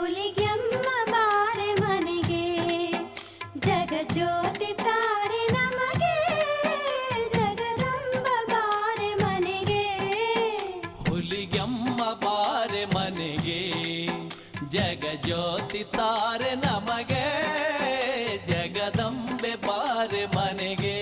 ಮೂಲಿಗೆಮ್ಮ ಬಾರೆ ಮನೆಗೆ ಜಗ ಜ್ಯೋತಿ ತಾರೆ ನಮಗೆ, ಜಗದಂಬ ಬಾರೆ ಮನೆಗೆ. ಹುಲಿಗೆಮ್ಮ ಬಾರೆ ಮನೆಗೆ ಜಗ ಜ್ಯೋತಿ ತಾರೆ ನಮಗೆ, ಜಗದಂಬೆ ಬಾರೆ ಮನೆಗೆ.